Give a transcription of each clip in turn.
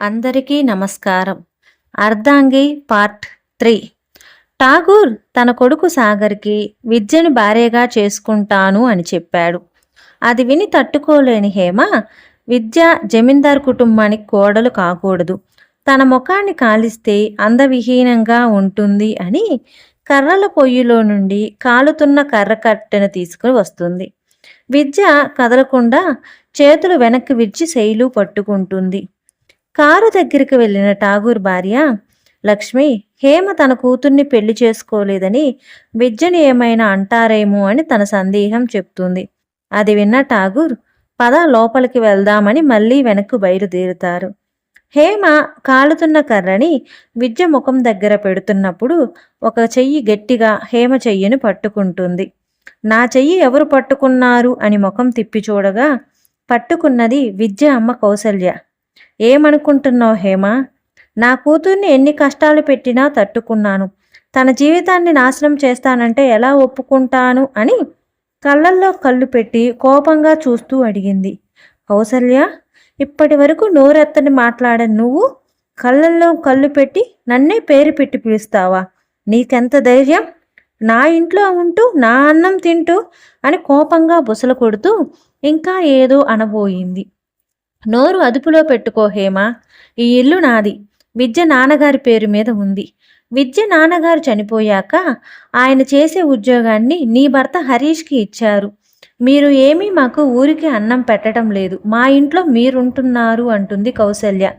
అందరికీ నమస్కారం. అర్ధాంగి పార్ట్ త్రీ. ఠాగూర్ తన కొడుకు సాగర్కి విద్యను భార్యగా చేసుకుంటాను అని చెప్పాడు. అది విని తట్టుకోలేని హేమ విద్య జమీందార్ కుటుంబానికి కోడలు కాకూడదు. తన ముఖాన్ని కాలిస్తే అందవిహీనంగా ఉంటుంది అని కర్రల పొయ్యిలో నుండి కాలుతున్న కర్ర కట్టెను తీసుకుని వస్తుంది. విద్య కదలకుండా చేతులు వెనక్కి విడిచి శైలు పట్టుకుంటుంది. కారు దగ్గరికి వెళ్ళిన ఠాగూర్ భార్య లక్ష్మి హేమ తన కూతుర్ని పెళ్ళి చేసుకోలేదని విద్యని ఏమైనా అంటారేమో అని తన సందేహం చెప్తుంది. అది విన్న ఠాగూర్ పద లోపలికి వెళ్దామని మళ్ళీ వెనక్కు బయలుదేరుతారు. హేమ కాలుతున్న కర్రని విద్య ముఖం దగ్గర పెడుతున్నప్పుడు ఒక చెయ్యి గట్టిగా హేమ చెయ్యిని పట్టుకుంటుంది. నా చెయ్యి ఎవరు పట్టుకున్నారు? అని ముఖం తిప్పి చూడగా పట్టుకున్నది విద్య అమ్మ కౌసల్య. ఏమనుకుంటున్నావు హేమ? నా కూతుర్ని ఎన్ని కష్టాలు పెట్టినా తట్టుకున్నాను. తన జీవితాన్ని నాశనం చేస్తానంటే ఎలా ఒప్పుకుంటాను అని కళ్ళల్లో కళ్ళు పెట్టి కోపంగా చూస్తూ అడిగింది. కౌసల్య ఇప్పటి వరకు నోరెత్తని మాట్లాడని నువ్వు కళ్ళల్లో కళ్ళు పెట్టి నన్నే పేరు పెట్టి పిలుస్తావా? నీకెంత ధైర్యం? నా ఇంట్లో ఉంటూ నా అన్నం తింటూ అని కోపంగా బుసలు కొడుతూ ఇంకా ఏదో అనబోయింది. నోరు అదుపులో పెట్టుకో హేమ. ఈ ఇల్లు నాది. విద్య నాన్నగారి పేరు మీద ఉంది. విద్య నాన్నగారు చనిపోయాక ఆయన చేసే ఉద్యోగాన్ని నీ భర్త హరీష్కి ఇచ్చారు. మీరు ఏమీ మాకు ఊరికి అన్నం పెట్టడం లేదు. మా ఇంట్లో మీరుంటున్నారు అంటుంది కౌసల్య.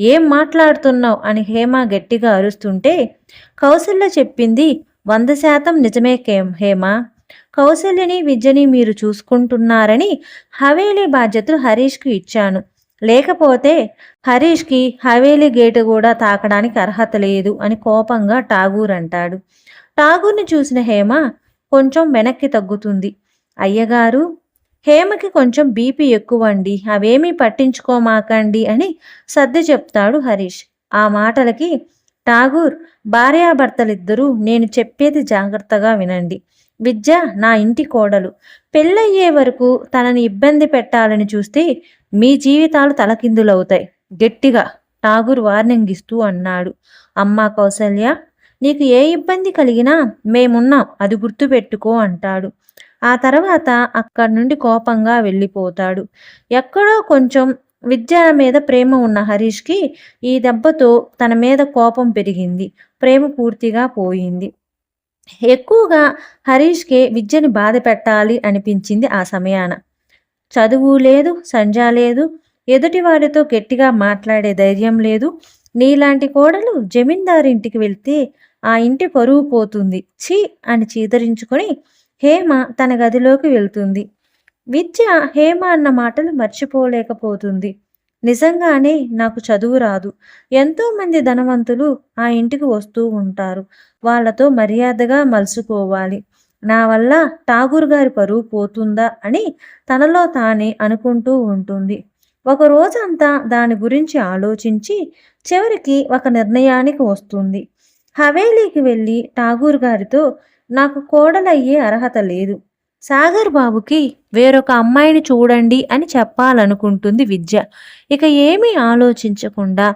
ఏం మాట్లాడుతున్నావు? అని హేమ గట్టిగా అరుస్తుంటే కౌసల్య చెప్పింది వంద శాతం నిజమే కేం హేమ. కౌసల్యని విద్యని మీరు చూసుకుంటున్నారని హవేలీ బాధ్యతలు హరీష్కి ఇచ్చాను. లేకపోతే హరీష్కి హవేలీ గేటు కూడా తాకడానికి అర్హత లేదు అని కోపంగా ఠాగూర్ అంటాడు. ఠాగూర్ని చూసిన హేమ కొంచెం వెనక్కి తగ్గుతుంది. అయ్యగారు హేమకి కొంచెం బీపీ ఎక్కువండి అవేమీ పట్టించుకోమాకండి అని సర్ది చెప్తాడు హరీష్. ఆ మాటలకి ఠాగూర్ భార్యాభర్తలిద్దరూ నేను చెప్పేది జాగ్రత్తగా వినండి. విద్య నా ఇంటి కోడలు. పెళ్ళయ్యే వరకు తనని ఇబ్బంది పెట్టాలని చూస్తే మీ జీవితాలు తలకిందులవుతాయి. గట్టిగా ఠాగూర్ వార్నింగ్ ఇస్తూ అన్నాడు. అమ్మా కౌసల్య నీకు ఏ ఇబ్బంది కలిగినా మేమున్నాం అది గుర్తుపెట్టుకో అంటాడు. ఆ తర్వాత అక్కడి నుండి కోపంగా వెళ్ళిపోతాడు. ఎక్కడో కొంచెం విద్య మీద ప్రేమ ఉన్న హరీష్కి ఈ దెబ్బతో తన మీద కోపం పెరిగింది. ప్రేమ పూర్తిగా పోయింది. ఎక్కువగా హరీష్కే విద్యని బాధ పెట్టాలి అనిపించింది ఆ సమయాన. చదువు లేదు సంజ లేదు ఎదుటి వారితో గట్టిగా మాట్లాడే ధైర్యం లేదు. నీలాంటి కోడలు జమీందారింటికి వెళ్తే ఆ ఇంటి పరువు పోతుంది. ఛీ! అని చీదరించుకొని హేమ తన గదిలోకి వెళ్తుంది. విద్య హేమ అన్న మాటలు మర్చిపోలేకపోతుంది. నిజంగానే నాకు చదువు రాదు. ఎంతోమంది ధనవంతులు ఆ ఇంటికి వస్తూ ఉంటారు. వాళ్ళతో మర్యాదగా మలుసుకోవాలి నా వల్ల ఠాగూర్ గారి పరువు పోతుందా అని తనలో తానే అనుకుంటూ ఉంటుంది. ఒక రోజంతా దాని గురించి ఆలోచించి చివరికి ఒక నిర్ణయానికి వస్తుంది. హవేలీకి వెళ్ళి ఠాగూర్ గారితో నాకు కోడలయ్యే అర్హత లేదు. సాగర్ బాబుకి వేరొక అమ్మాయిని చూడండి అని చెప్పాలనుకుంటుంది విద్య. ఇక ఏమీ ఆలోచించకుండా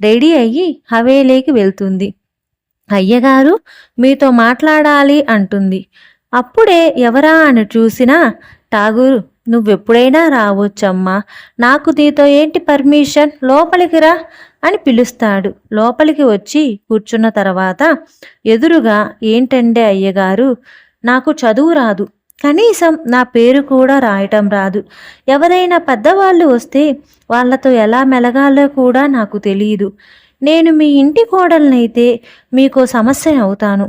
రెడీ అయ్యి హవేలీకి వెళ్తుంది. అయ్యగారు మీతో మాట్లాడాలి అంటుంది. అప్పుడే ఎవరా అని చూసినా ఠాగూర్ నువ్వెప్పుడైనా రావచ్చమ్మా. నాకు నీతో ఏంటి పర్మిషన్? లోపలికి రా అని పిలుస్తాడు. లోపలికి వచ్చి కూర్చున్న తర్వాత ఎదురుగా ఏంటండే అయ్యగారు నాకు చదువు రాదు. కనీసం నా పేరు కూడా రాయటం రాదు. ఎవరైనా పెద్దవాళ్ళు వస్తే వాళ్ళతో ఎలా మెలగాలో కూడా నాకు తెలియదు నేను మీ ఇంటి కోడలనైతే మీకు సమస్య అవుతాను.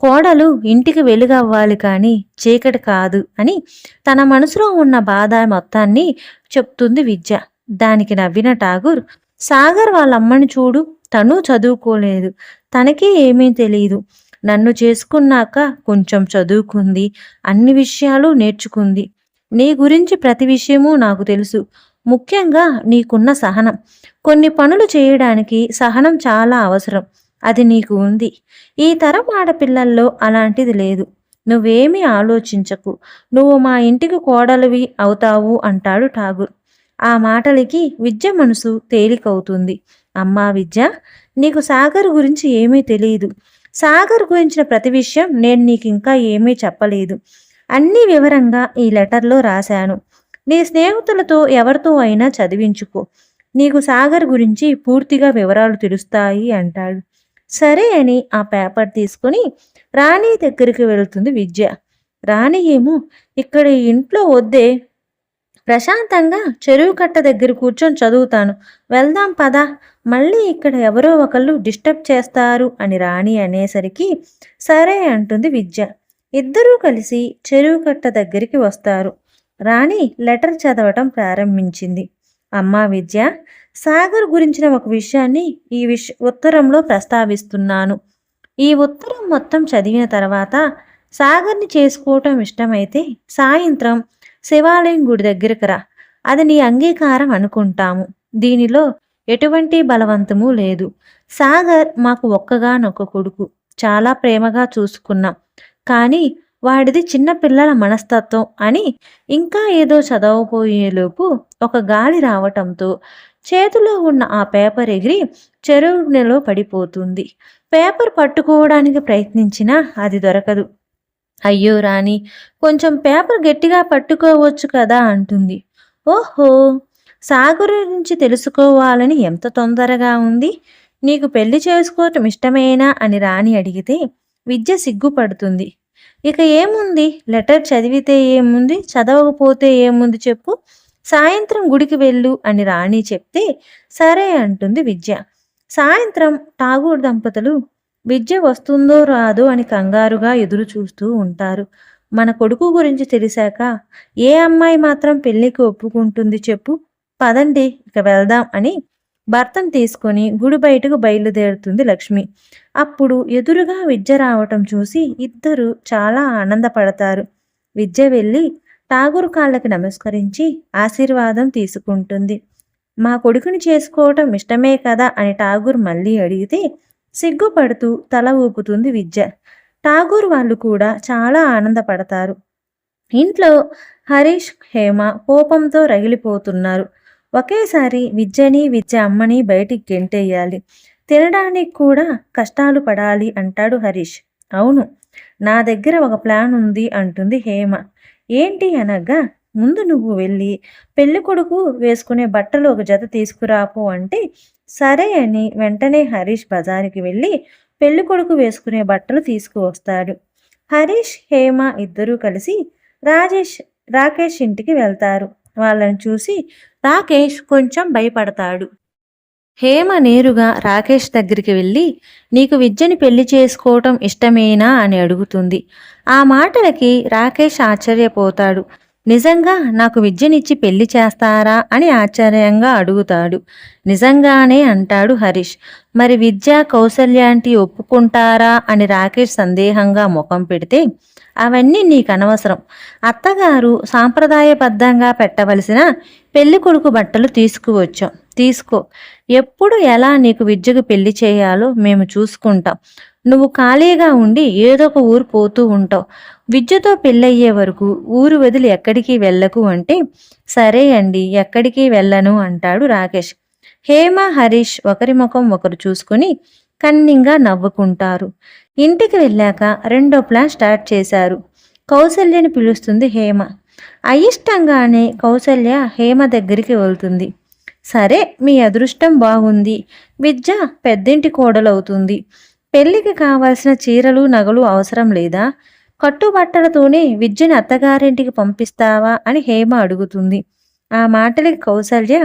కోడలు ఇంటికి వెలుగవ్వాలి కానీ చీకటి కాదు అని తన మనసులో ఉన్న బాధ మొత్తాన్ని చెప్తుంది విద్య. దానికి నవ్విన ఠాగూర్ సాగర్ వాళ్ళమ్మని చూడు తను చదువుకోలేదు. తనకి ఏమీ తెలియదు నన్ను చేసుకున్నాక కొంచెం చదువుకుంది అన్ని విషయాలు నేర్చుకుంది. నీ గురించి ప్రతి విషయము నాకు తెలుసు. ముఖ్యంగా నీకున్న సహనం. కొన్ని పనులు చేయడానికి సహనం చాలా అవసరం. అది నీకు ఉంది. ఈ తరం ఆడపిల్లల్లో అలాంటిది లేదు. నువ్వేమీ ఆలోచించకు. నువ్వు మా ఇంటికి కోడలివి అవుతావు అంటాడు ఠాగూర్. ఆ మాటలకి విద్య మనసు తేలికవుతుంది. అమ్మా విద్య నీకు సాగర్ గురించి ఏమీ తెలియదు సాగర్ గురించిన ప్రతి విషయం నేను నీకు ఇంకా ఏమీ చెప్పలేదు. అన్ని వివరంగా ఈ లెటర్లో రాశాను. నీ స్నేహితులతో ఎవరితో అయినా చదివించుకో. నీకు సాగర్ గురించి పూర్తిగా వివరాలు తెలుస్తాయి అంటాడు. సరే అని ఆ పేపర్ తీసుకుని రాణి దగ్గరికి వెళ్తుంది విద్య. రాణి ఏమో ఇక్కడ ఇంట్లో వద్దే ప్రశాంతంగా చెరువు కట్ట దగ్గర కూర్చొని చదువుతాను. వెళ్దాం పదా. మళ్ళీ ఇక్కడ ఎవరో ఒకళ్ళు డిస్టర్బ్ చేస్తారు అని రాణి అనేసరికి సరే అంటుంది విద్య. ఇద్దరూ కలిసి చెరువు కట్ట దగ్గరికి వస్తారు. రాణి లెటర్ చదవటం ప్రారంభించింది. అమ్మా విద్య సాగర్ గురించిన ఒక విషయాన్ని ఈ విష ఉత్తరంలో ప్రస్తావిస్తున్నాను. ఈ ఉత్తరం మొత్తం చదివిన తర్వాత సాగర్ని చేసుకోవటం ఇష్టమైతే సాయంత్రం శివాలయం గుడి దగ్గరకు రా. అది నీ అంగీకారం అనుకుంటాము. దీనిలో ఎటువంటి బలవంతము లేదు. సాగర్ మాకు ఒక్కగానొక్క కొడుకు. చాలా ప్రేమగా చూసుకున్నాం. కానీ వాడిది చిన్న పిల్లల మనస్తత్వం అని ఇంకా ఏదో చదవబోయేలోపు ఒక గాలి రావటంతో చేతిలో ఉన్న ఆ పేపర్ ఎగిరి చెరువులో పడిపోతుంది. పేపర్ పట్టుకోవడానికి ప్రయత్నించినా అది దొరకదు. అయ్యో రాణి కొంచెం పేపర్ గట్టిగా పట్టుకోవచ్చు కదా అంటుంది. ఓహో సాగర్ నుంచి తెలుసుకోవాలని ఎంత తొందరగా ఉంది? నీకు పెళ్ళి చేసుకోవటం ఇష్టమేనా అని రాణి అడిగితే విద్య సిగ్గుపడుతుంది. ఇక ఏముంది? లెటర్ చదివితే ఏముంది? చదవకపోతే ఏముంది చెప్పు? సాయంత్రం గుడికి వెళ్ళు అని రాణి చెప్తే సరే అంటుంది విద్య. సాయంత్రం ఠాగూర్ దంపతులు విద్య వస్తుందో రాదో అని కంగారుగా ఎదురు చూస్తూ ఉంటారు. మన కొడుకు గురించి తెలిసాక ఏ అమ్మాయి మాత్రం పెళ్ళికి ఒప్పుకుంటుంది చెప్పు? పదండి ఇక వెళ్దాం అని భర్తను తీసుకొని గుడి బయటకు బయలుదేరుతుంది లక్ష్మి. అప్పుడు ఎదురుగా విద్య రావటం చూసి ఇద్దరు చాలా ఆనందపడతారు. విద్య వెళ్ళి ఠాగూర్ కాళ్ళకి నమస్కరించి ఆశీర్వాదం తీసుకుంటుంది. మా కొడుకుని చేసుకోవటం ఇష్టమే కదా అని ఠాగూర్ మళ్ళీ అడిగితే సిగ్గుపడుతూ తల ఊపుతుంది విద్య. ఠాగూర్ వాళ్ళు కూడా చాలా ఆనందపడతారు. ఇంట్లో హరీష్ హేమ కోపంతో రగిలిపోతున్నారు. ఒకేసారి విద్యని విద్య అమ్మని బయటికి గెంటేయాలి. తినడానికి కూడా కష్టాలు పడాలి అంటాడు హరీష్. అవును నా దగ్గర ఒక ప్లాన్ ఉంది అంటుంది హేమ. ఏంటి అనగా ముందు నువ్వు వెళ్ళి పెళ్ళికొడుకు వేసుకునే బట్టలు ఒక జత తీసుకురాపు అంటే సరే అని వెంటనే హరీష్ బజారుకి వెళ్ళి పెళ్ళి కొడుకు వేసుకునే బట్టలు తీసుకువస్తాడు. హరీష్ హేమ ఇద్దరూ కలిసి రాజేష్ రాకేష్ ఇంటికి వెళ్తారు. వాళ్ళని చూసి రాకేష్ కొంచెం భయపడతాడు. హేమ నేరుగా రాకేష్ దగ్గరికి వెళ్ళి నీకు విద్యని పెళ్ళి చేసుకోవటం ఇష్టమేనా? అని అడుగుతుంది. ఆ మాటలకి రాకేష్ ఆశ్చర్యపోతాడు. నిజంగా నాకు విద్యనిచ్చి పెళ్ళి చేస్తారా అని ఆశ్చర్యంగా అడుగుతాడు. నిజంగానే అంటాడు హరీష్. మరి విద్య కౌశల్యాంటి ఒప్పుకుంటారా అని రాకేష్ సందేహంగా ముఖం పెడితే అవన్నీ నీకు అనవసరం. అత్తగారు సాంప్రదాయబద్ధంగా పెట్టవలసిన పెళ్ళి కొడుకు బట్టలు తీసుకువచ్చాం. తీసుకో. ఎప్పుడు ఎలా నీకు విద్యకు పెళ్ళి చేయాలో మేము చూసుకుంటాం. నువ్వు ఖాళీగా ఉండి ఏదో ఒక ఊరు పోతూ ఉంటావు. విద్యతో పెళ్ళయ్యే వరకు ఊరు వదిలి ఎక్కడికి వెళ్ళకు అంటే సరే అండి ఎక్కడికి వెళ్ళను అంటాడు రాకేష్. హేమ హరీష్ ఒకరి ముఖం ఒకరు చూసుకుని కన్నింగా నవ్వుకుంటారు. ఇంటికి వెళ్ళాక రెండో ప్లాన్ స్టార్ట్ చేశారు. కౌసల్యని పిలుస్తుంది హేమ. అయిష్టంగానే కౌసల్య హేమ దగ్గరికి వెళ్తుంది. సరే మీ అదృష్టం బాగుంది. విద్య పెద్దింటి కోడలవుతుంది. పెళ్ళికి కావాల్సిన చీరలు నగలు అవసరం లేదా? కట్టుబట్టలతోనే విద్యని అత్తగారింటికి పంపిస్తావా? అని హేమ అడుగుతుంది. ఆ మాటలకి కౌసల్య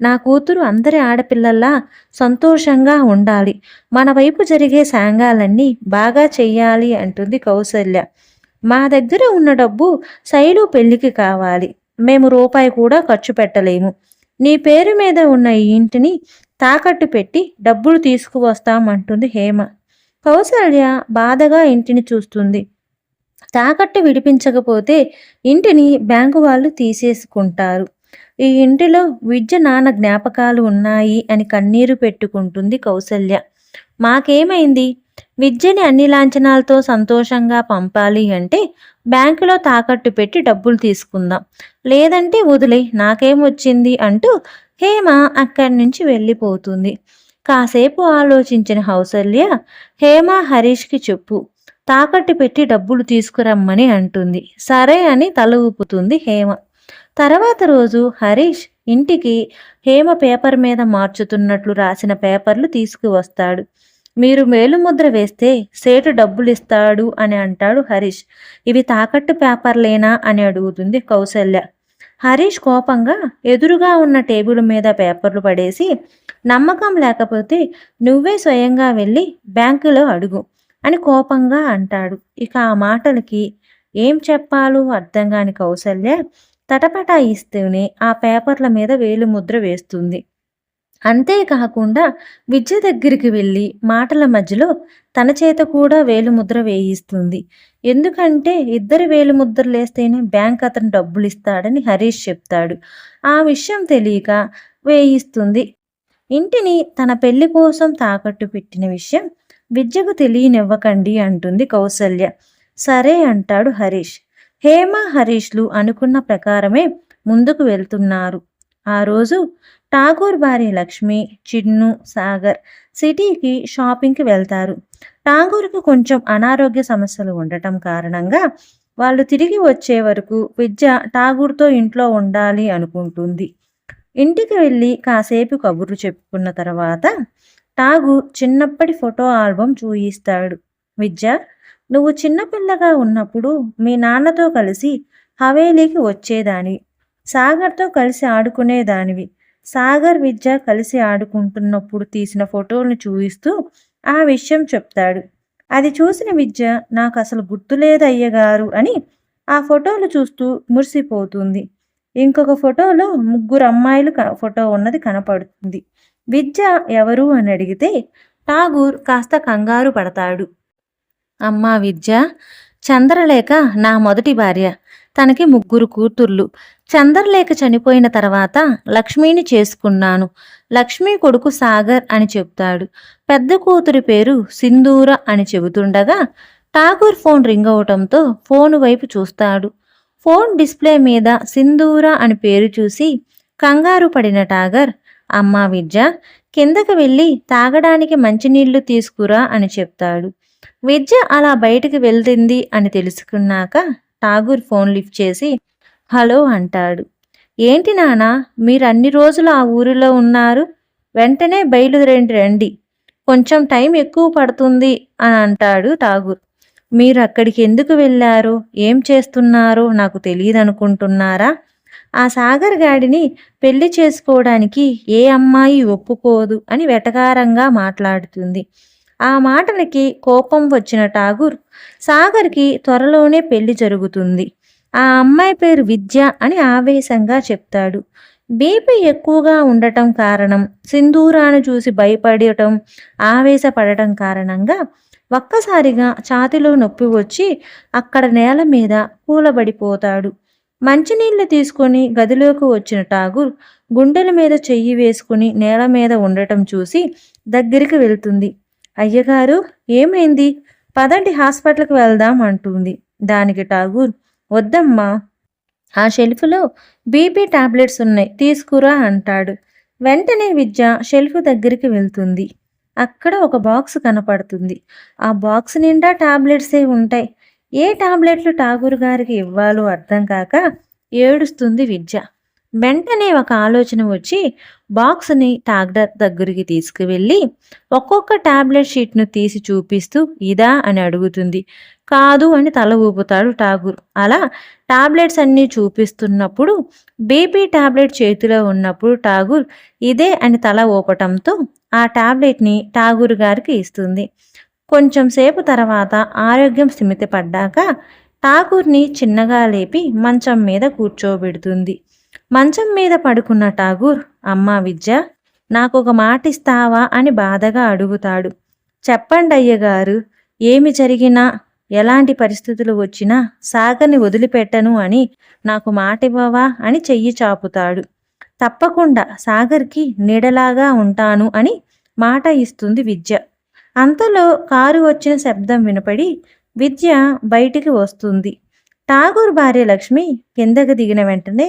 నా కూతురు అందరి ఆడపిల్లల్లా సంతోషంగా ఉండాలి. మన వైపు జరిగే సాంగాలన్నీ బాగా చెయ్యాలి అంటుంది కౌసల్య. మా దగ్గర ఉన్న డబ్బు శైలు పెళ్ళికి కావాలి. మేము రూపాయి కూడా ఖర్చు పెట్టలేము. నీ పేరు మీద ఉన్న ఈ ఇంటిని తాకట్టు పెట్టి డబ్బులు తీసుకువస్తామంటుంది హేమ. కౌసల్య బాధగా ఇంటిని చూస్తుంది. తాకట్టు విడిపించకపోతే ఇంటిని బ్యాంకు వాళ్ళు తీసేసుకుంటారు. ఈ ఇంటిలో విద్య నాన్న జ్ఞాపకాలు ఉన్నాయి అని కన్నీరు పెట్టుకుంటుంది కౌసల్య. మాకేమైంది? విద్యని అన్ని లాంఛనాలతో సంతోషంగా పంపాలి అంటే బ్యాంకులో తాకట్టు పెట్టి డబ్బులు తీసుకుందాం. లేదంటే వదిలే నాకేమొచ్చింది అంటూ హేమ అక్కడి నుంచి వెళ్ళిపోతుంది. కాసేపు ఆలోచించిన హౌసల్య హేమ హరీష్కి చెప్పు. తాకట్టు పెట్టి డబ్బులు తీసుకురమ్మని అంటుంది. సరే అని తల ఊపుతుంది హేమ. తర్వాత రోజు హరీష్ ఇంటికి హేమ పేపర్ మీద మార్చుతున్నట్లు రాసిన పేపర్లు తీసుకువస్తాడు. మీరు మేలుముద్ర వేస్తే సేటు డబ్బులు ఇస్తాడు అని అంటాడు హరీష్. ఇవి తాకట్టు పేపర్లేనా అని అడుగుతుంది కౌసల్య. హరీష్ కోపంగా ఎదురుగా ఉన్న టేబుల్ మీద పేపర్లు పడేసి నమ్మకం లేకపోతే నువ్వే స్వయంగా వెళ్ళి బ్యాంకులో అడుగు అని కోపంగా అంటాడు. ఇక ఆ మాటలకి ఏం చెప్పాలో అర్థం కాని కౌసల్య తటపటాయిస్తూనే ఆ పేపర్ల మీద వేలు ముద్ర వేస్తుంది అంతేకాకుండా విద్య దగ్గరికి వెళ్ళి మాటల మధ్యలో తన చేత కూడా వేలుముద్ర వేయిస్తుంది. ఎందుకంటే ఇద్దరు వేలుముద్రలు వేస్తేనే బ్యాంక్ అతను డబ్బులు ఇస్తాడని హరీష్ చెప్తాడు. ఆ విషయం తెలియక వేయిస్తుంది. ఇంటిని తన పెళ్ళి కోసం తాకట్టు పెట్టిన విషయం విద్యకు తెలియనివ్వకండి అంటుంది కౌసల్య. సరే అంటాడు హరీష్. హేమ హరీష్లు అనుకున్న ప్రకారమే ముందుకు వెళ్తున్నారు. ఆ రోజు ఠాగూర్ భార్య లక్ష్మి చిన్ను సాగర్ సిటీకి షాపింగ్కి వెళ్తారు. ఠాగూర్కు కొంచెం అనారోగ్య సమస్యలు ఉండటం కారణంగా వాళ్ళు తిరిగి వచ్చే వరకు విద్య ఠాగూర్తో ఇంట్లో ఉండాలి అనుకుంటుంది. ఇంటికి వెళ్ళి కాసేపు కబుర్లు చెప్పుకున్న తర్వాత టాగు చిన్నప్పటి ఫోటో ఆల్బమ్ చూయిస్తాడు. విద్య నువ్వు చిన్నపిల్లగా ఉన్నప్పుడు మీ నాన్నతో కలిసి హవేలీకి వచ్చేదానివి. సాగర్తో కలిసి ఆడుకునేదానివి. సాగర్ విద్య కలిసి ఆడుకుంటున్నప్పుడు తీసిన ఫోటోలను చూపిస్తూ ఆ విషయం చెప్తాడు. అది చూసిన విద్య నాకు అసలు గుర్తులేదు అయ్యగారు అని ఆ ఫోటోలు చూస్తూ మురిసిపోతుంది. ఇంకొక ఫోటోలో ముగ్గురు అమ్మాయిలు ఫోటో ఉన్నది కనపడుతుంది. విద్య ఎవరు అని అడిగితే ఠాగూర్ కాస్త కంగారు పడతాడు. అమ్మా విద్య చంద్రలేఖ నా మొదటి భార్య. తనకి ముగ్గురు కూతుర్లు. చంద్రలేఖ చనిపోయిన తర్వాత లక్ష్మిని చేసుకున్నాను. లక్ష్మి కొడుకు సాగర్ అని చెప్తాడు. పెద్ద కూతురి పేరు సింధూర అని చెబుతుండగా ఠాగూర్ ఫోన్ రింగ్ అవటంతో ఫోన్ వైపు చూస్తాడు. ఫోన్ డిస్ప్లే మీద సింధూర అని పేరు చూసి కంగారు పడిన టాగర్ అమ్మా విద్య కిందకి వెళ్ళి తాగడానికి మంచినీళ్ళు తీసుకురా అని చెప్తాడు. విద్య అలా బయటికి వెళ్తుంది అని తెలుసుకున్నాక ఠాగూర్ ఫోన్ లిఫ్ట్ చేసి హలో అంటాడు. ఏంటి నానా మీరు అన్ని రోజులు ఆ ఊరిలో ఉన్నారు? వెంటనే బయలుదేరండి రండి. కొంచెం టైం ఎక్కువ పడుతుంది అని అంటాడు ఠాగూర్ మీరు అక్కడికి ఎందుకు వెళ్ళారు? ఏం చేస్తున్నారో? నాకు తెలియదు అనుకుంటున్నారా ఆ సాగర్ గాడిని పెళ్ళి చేసుకోవడానికి ఏ అమ్మాయి ఒప్పుకోదు అని వెటకారంగా మాట్లాడుతుంది. ఆ మాటలకి కోపం వచ్చిన ఠాగూర్ సాగర్కి త్వరలోనే పెళ్ళి జరుగుతుంది. ఆ అమ్మాయి పేరు విద్య అని ఆవేశంగా చెప్తాడు. బీపీ ఎక్కువగా ఉండటం కారణం సింధూరాను చూసి భయపడటం ఆవేశపడటం కారణంగా ఒక్కసారిగా ఛాతిలో నొప్పి వచ్చి అక్కడ నేల మీద కూలబడిపోతాడు. మంచినీళ్ళు తీసుకొని గదిలోకి వచ్చిన ఠాగూర్ గుండెల మీద చెయ్యి వేసుకుని నేల మీద ఉండటం చూసి దగ్గరికి వెళ్తుంది. అయ్యగారు ఏమైంది? పదండి హాస్పిటల్కి వెళ్దాం అంటుంది. దానికి ఠాగూర్ వద్దమ్మా. ఆ షెల్ఫ్లో బీపీ టాబ్లెట్స్ ఉన్నాయి తీసుకురా అంటాడు. వెంటనే విద్య షెల్ఫ్ దగ్గరికి వెళ్తుంది. అక్కడ ఒక బాక్స్ కనపడుతుంది. ఆ బాక్స్ నిండా టాబ్లెట్సే ఉంటాయి. ఏ టాబ్లెట్లు ఠాగూర్ గారికి ఇవ్వాలో అర్థం కాక ఏడుస్తుంది విద్య. వెంటనే ఒక ఆలోచన వచ్చి బాక్స్ని డాక్టర్ దగ్గరికి తీసుకువెళ్ళి ఒక్కొక్క టాబ్లెట్ షీట్ను తీసి చూపిస్తూ ఇదా అని అడుగుతుంది. కాదు అని తల ఊపుతాడు ఠాగూర్. అలా టాబ్లెట్స్ అన్నీ చూపిస్తున్నప్పుడు బీపీ టాబ్లెట్ చేతిలో ఉన్నప్పుడు ఠాగూర్ ఇదే అని తల ఊపటంతో ఆ టాబ్లెట్ని ఠాగూర్ గారికి ఇస్తుంది. కొంచెం సేపు తర్వాత ఆరోగ్యం స్థిమితపడ్డాక ఠాగూర్ని చిన్నగా లేపి మంచం మీద కూర్చోబెడుతుంది. మంచం మీద పడుకున్న ఠాగూర్ అమ్మా విద్య నాకు ఒక మాట ఇస్తావా? అని బాధగా అడుగుతాడు. చెప్పండి అయ్యగారు ఏమి జరిగినా ఎలాంటి పరిస్థితులు వచ్చినా సాగర్ని వదిలిపెట్టను అని నాకు మాట ఇవ్వవా అని చెయ్యి చాపుతాడు. తప్పకుండా సాగర్కి నీడలాగా ఉంటాను అని మాట ఇస్తుంది విద్య. అంతలో కారు వచ్చిన శబ్దం వినపడి విద్య బయటికి వస్తుంది. ఠాగూర్ భార్య లక్ష్మి కిందకు దిగిన వెంటనే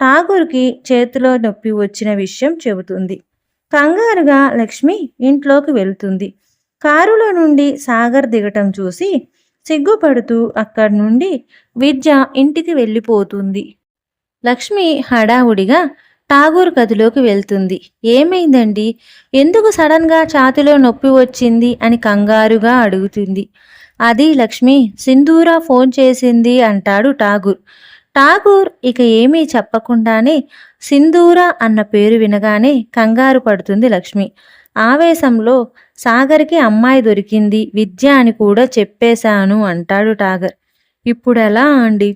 ఠాగూర్కి చేతిలో నొప్పి వచ్చిన విషయం చెబుతుంది. కంగారుగా లక్ష్మి ఇంట్లోకి వెళ్తుంది. కారులో నుండి సాగర్ దిగటం చూసి సిగ్గుపడుతూ అక్కడి నుండి విద్య ఇంటికి వెళ్ళిపోతుంది. లక్ష్మి హడావుడిగా ఠాగూర్ గదిలోకి వెళ్తుంది. ఏమైందండి? ఎందుకు సడన్గా ఛాతిలో నొప్పి వచ్చింది అని కంగారుగా అడుగుతుంది. అది లక్ష్మి సింధూరా ఫోన్ చేసింది అంటాడు ఠాగూర్. ఠాగూర్ ఇక ఏమీ చెప్పకుండానే సింధూరా అన్న పేరు వినగానే కంగారు పడుతుంది లక్ష్మి. ఆవేశంలో సాగర్కి అమ్మాయి దొరికింది విద్య అని కూడా చెప్పేశాను అంటాడు టాగర్ ఇప్పుడు ఎలా అండి?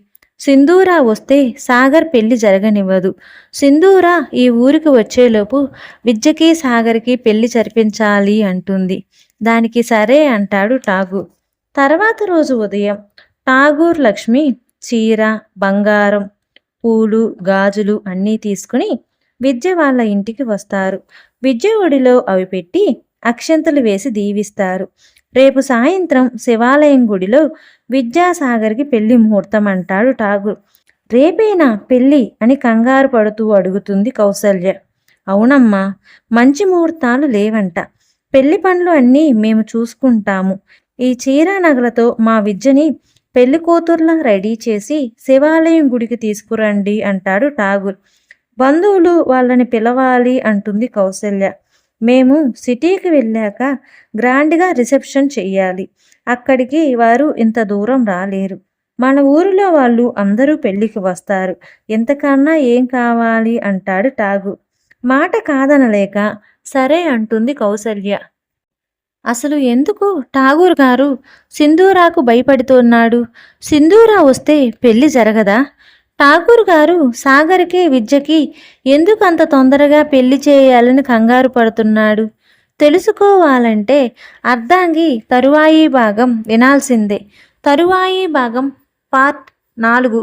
సింధూరా వస్తే సాగర్ పెళ్ళి జరగనివ్వదు. సింధూరా ఈ ఊరికి వచ్చేలోపు విద్యకి సాగర్కి పెళ్ళి జరిపించాలి అంటుంది. దానికి సరే అంటాడు ఠాగూర్. తర్వాత రోజు ఉదయం ఠాగూర్ లక్ష్మి చీర బంగారం పూలు గాజులు అన్నీ తీసుకుని విద్య వాళ్ళ ఇంటికి వస్తారు. విద్య ఒడిలో అవి పెట్టి అక్షంతలు వేసి దీవిస్తారు. రేపు సాయంత్రం శివాలయం గుడిలో విద్యాసాగర్కి పెళ్ళి ముహూర్తం అంటాడు ఠాగూర్. రేపేనా పెళ్ళి అని కంగారు పడుతూ అడుగుతుంది కౌసల్య. అవునమ్మా మంచి ముహూర్తాలు లేవంట. పెళ్ళి పనులు అన్నీ మేము చూసుకుంటాము. ఈ చీర నగలతో మా విద్యని పెళ్ళి కూతుర్లా రెడీ చేసి శివాలయం గుడికి తీసుకురండి అంటాడు ఠాగూర్. బంధువులు వాళ్ళని పిలవాలి అంటుంది కౌసల్య. మేము సిటీకి వెళ్ళాక గ్రాండ్గా రిసెప్షన్ చెయ్యాలి. అక్కడికి వారు ఇంత దూరం రాలేరు. మన ఊరిలో వాళ్ళు అందరూ పెళ్ళికి వస్తారు. ఎంతకన్నా ఏం కావాలి? అంటాడు టాగు. మాట కాదనలేక సరే అంటుంది కౌసల్య. అసలు ఎందుకు? ఠాగూర్ గారు సింధూరాకు భయపడుతున్నాడు సింధూరా వస్తే పెళ్ళి జరగదా? ఠాగూర్ గారు సాగర్కి విద్యకి ఎందుకు అంత తొందరగా పెళ్ళి చేయాలని కంగారు పడుతున్నాడు? తెలుసుకోవాలంటే అర్ధాంగి తరువాయి భాగం వినాల్సిందే. తరువాయి భాగం పార్ట్ నాలుగు.